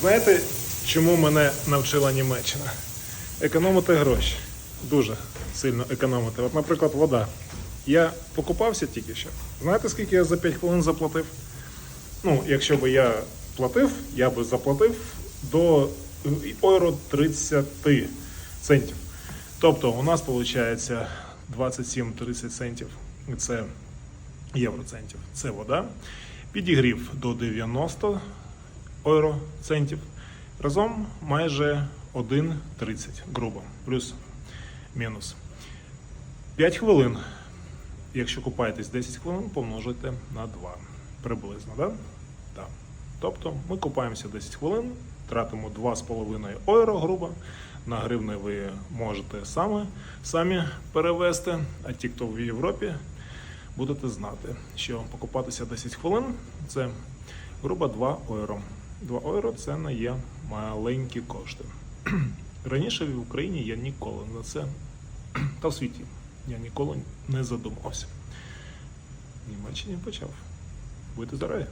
Знаєте, чому мене навчила Німеччина? Економити гроші. Дуже сильно економити. От, наприклад, вода. Я покупався тільки що. Знаєте, скільки я за 5 хвилин заплатив? Ну, якщо би я платив, я би заплатив до євро 30 центів. Тобто у нас виходить 27-30 центів. Це євроцентів. Це вода. Підігрів до 90 євроцентів. Разом майже 1,30 грубо. Плюс-мінус. 5 хвилин. Якщо купаєтесь 10 хвилин, помножуйте на 2 приблизно, да? Так. Тобто ми купаємося 10 хвилин, тратимо 2,5 євро грубо. На гривни ви можете саме, самі перевести, а ті, хто в Європі, будете знати, що покупатися 10 хвилин це грубо 2 євро. 2 євро це не є маленькі кошти. Раніше в Україні я ніколи на це та в світі я ніколи не задумався. В Німеччині почав. Будьте здорові!